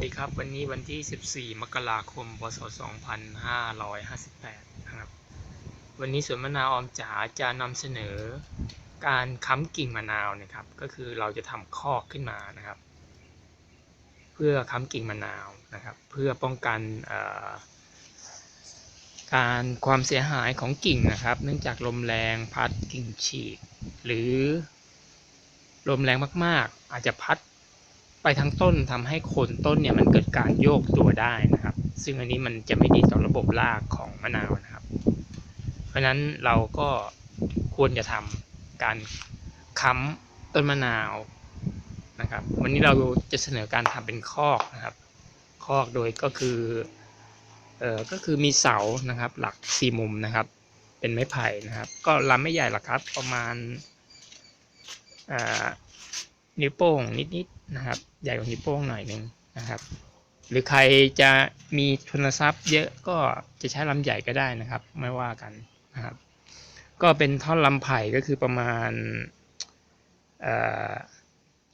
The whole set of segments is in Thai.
วัสดีครับวันนี้วันที่ 14 มกราคม พศ 2558 นะครับ วันนี้สวนมะนาวออมจ๋าจะนำเสนอการค้ำกิ่งมะนาวนะครับ ก็คือเราจะทำคอกขึ้นมานะครับ เพื่อค้ำกิ่งมะนาวนะครับ เพื่อป้องกันการความเสียหายของกิ่งนะครับ เนื่องจากลมแรงพัดกิ่งฉีก หรือลมแรงมากๆ อาจจะพัด ไปทั้งต้นทำให้โคนต้นเนี่ยมันเกิดการโยกตัวได้นะครับ ซึ่งอันนี้มันจะไม่ดีต่อระบบรากของมะนาวนะครับ เพราะฉะนั้นเราก็ควรจะทำการค้ำต้นมะนาวนะครับ วันนี้เราจะเสนอการทำเป็นคอกนะครับ คอกโดยก็คือเอ่อก็คือมีเสานะครับ หลักสี่มุมนะครับ เป็นไม้ไผ่นะครับ ก็ลำไม่ใหญ่หรอกครับ ประมาณอ่า นิ้วโป้งนิดๆนะครับ ใหญ่กว่านิ้วโป้งหน่อยหนึ่งนะครับ หรือใครจะมีทุนทรัพย์ เยอะก็จะใช้ลำใหญ่ก็ได้นะครับ ไม่ว่ากันนะครับ ก็เป็นท่อนลำไผ่ก็คือประมาณ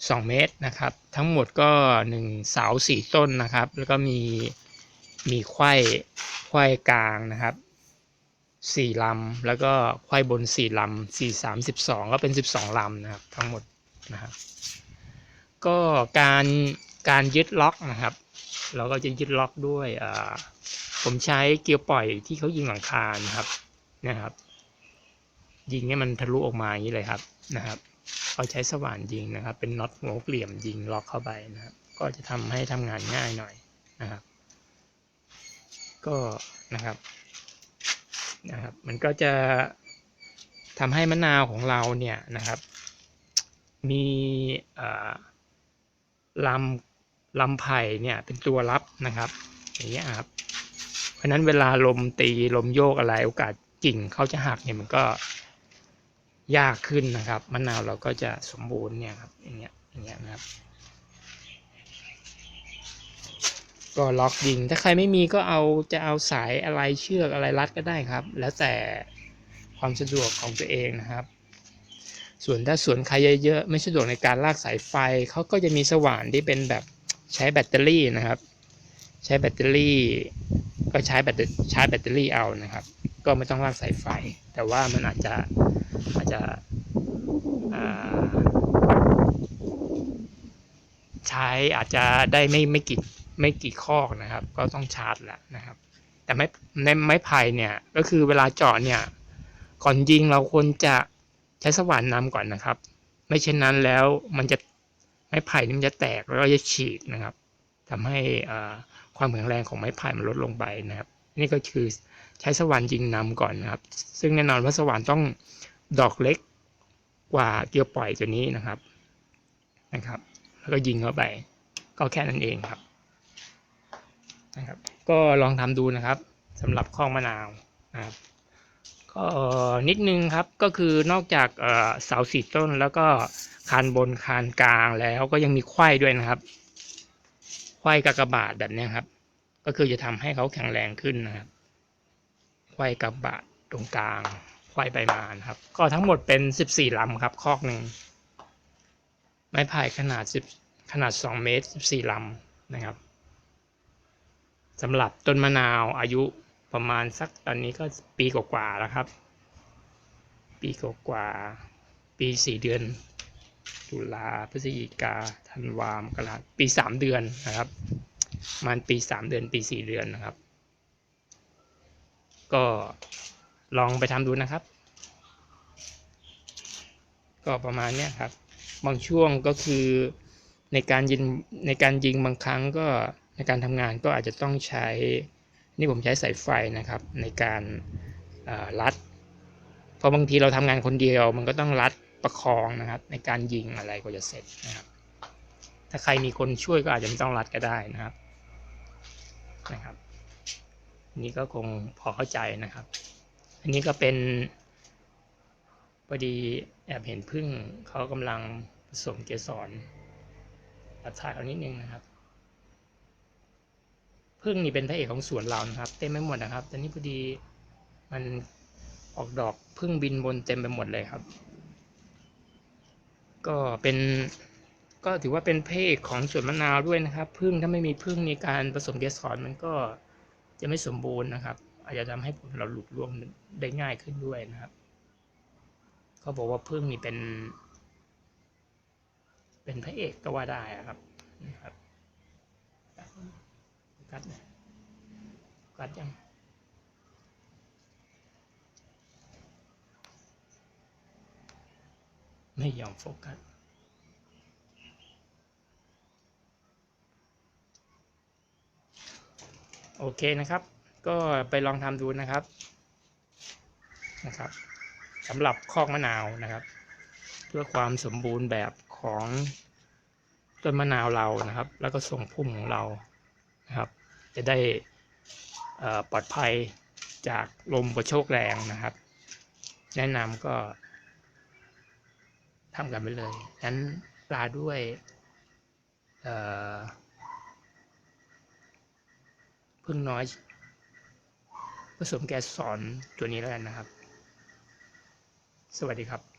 สองเมตรนะครับ ทั้งหมดก็หนึ่งเสาสี่ต้นนะครับ แล้วก็มีมีไข้ไข้กลางนะครับสี่ลำ แล้วก็ไข้บนสี่ลำสี่สามสิบสองก็เป็นสิบสองลำนะครับ ทั้งหมด นะครับ ก็การการยึดล็อกนะครับ เราก็จะยึดล็อกด้วยผมใช้เกลียวปล่อยที่เขายิงหลังคานะครับนะครับ ยิงให้มันทะลุออกมาอย่างนี้เลยครับนะครับเราใช้สว่านยิงนะครับ เป็นน็อตหัวเหลี่ยมยิงล็อกเข้าไปนะครับ ก็จะทำให้ทำงานง่ายหน่อยนะครับ ก็นะครับนะครับ มันก็จะทำให้มะนาวของเราเนี่ยนะครับ มีลำลำไผ่เนี่ยเป็นตัวรับนะครับอย่างเงี้ยครับเพราะนั้นเวลาลมตีลมโยกอะไรโอกาสกิ่งเขาจะหักเนี่ยมันก็ยากขึ้นนะครับมะนาวเราก็จะสมบูรณ์เนี่ยครับอย่างเงี้ยอย่างเงี้ยนะครับ ก็ล็อกยิงถ้าใครไม่มีก็เอาจะเอาสายอะไรเชือกอะไรรัดก็ได้ครับ แล้วแต่ความสะดวกของตัวเองนะครับ ส่วนถ้าสวนใครเยอะๆไม่สะดวกในการลากสายไฟเขาก็จะมีสว่านที่เป็นแบบใช้แบตเตอรี่นะครับ ใช้แบตเตอรี่ก็ใช้แบตเตอใช้แบตเตอรี่เอานะครับ ก็ไม่ต้องลากสายไฟ แต่ว่ามันอาจจะอาจจะใช้อาจจะได้ไม่ไม่กี่ไม่กี่ข้อกนะครับ ก็ต้องชาร์จแหละนะครับ แต่ไม้ในไม้ไผ่เนี่ยก็คือเวลาเจาะเนี่ยก่อนยิงเราควรจะ ช้สว่านนำก่อนนะครับ ไม่เช่นนั้นแล้วมันจะไม้ไผ่นี่มันจะแตกแล้วก็จะฉีกนะครับทำให้ความแข็งแรงของไม้ไผ่มันลดลงไปนะครับ นี่ก็คือใช้สว่านยิงนำก่อนนะครับ ซึ่งแน่นอนว่าสว่านต้องดอกเล็กกว่าเกลียวปล่อยตัวนี้นะครับนะครับ แล้วก็ยิงเข้าไป ก็แค่นั้นเองครับนะครับ ก็ลองทำดูนะครับสำหรับข้องมะนาวนะครับ นิดนึงครับก็คือนอกจากเสาสี่ต้นแล้วก็คานบนคานกลางแล้วก็ยังมีไข้ด้วยนะครับไข้กากบาทแบบเนี้ยครับ ก็คือจะทำให้เขาแข็งแรงขึ้นนะครับไข้กากบาทตรงกลางไขว้ไปมานครับ ก็ทั้งหมดเป็นสิบสี่ลำครับ คอกหนึ่งไม้ไผ่ขนาดสิบขนาดสองเมตรสิบสี่ลำนะครับสำหรับต้นมะนาวอายุ ประมาณสักตอนนี้ก็ปีกว่าๆแล้วครับ ปีกว่าๆปีสี่เดือน ตุลาพฤศจิกาธันวามกราปีสามเดือนนะครับมันปีสามเดือนปีสี่เดือนนะครับ ก็ลองไปทำดูนะครับ ก็ประมาณเนี้ยครับ บางช่วงก็คือในการยิงในการยิงบางครั้งก็ในการทำงานก็อาจจะต้องใช้ นี่ผมใช้สายไฟนะครับในการรัด เพราะบางทีเราทำงานคนเดียว มันก็ต้องรัดประคองนะครับ ในการยิงอะไรก็จะเสร็จนะครับ ถ้าใครมีคนช่วยก็อาจจะไม่ต้องรัดก็ได้นะครับนะครับ นี่ก็คงพอเข้าใจนะครับ อันนี้ก็เป็นพอดีแอบเห็นพึ่งเขากำลังผสมเกสรตัดถ่ายเอานิดนึงนะครับ พึ่งนี่เป็นพระเอกของสวนเรานะครับ เต็มไปหมดนะครับ แต่นี่พอดีมันออกดอกพึ่งบินบนเต็มไปหมดเลยครับ ก็เป็นก็ถือว่าเป็นเพระเอกของสวนมะนาวด้วยนะครับ พึ่งถ้าไม่มีพึ่งในการผสมเกสรมันก็จะไม่สมบูรณ์นะครับ อาจจะทำให้ผลเราหลุดร่วงได้ง่ายขึ้นด้วยนะครับเขาบอกว่าพึ่งนี่เป็น เป็นพระเอกก็ว่าได้ครับกัดนะัดยังไม่ยอมโฟกัส โอเคนะครับ ก็ไปลองทำดูนะครับนะครับสำหรับคอกมะนาวนะครับ เพื่อความสมบูรณ์แบบของต้นมะนาวเรานะครับ แล้วก็ทรงพุ่มของเรานะครับ จะได้ ปลอดภัยจากลมกระโชกแรงนะครับ แนะนำก็ทำกันไปเลยนั้นปลาด้วยพึ่งน้อย ผสมแกสสอนตัวนี้แล้วกันนะครับ สวัสดีครับ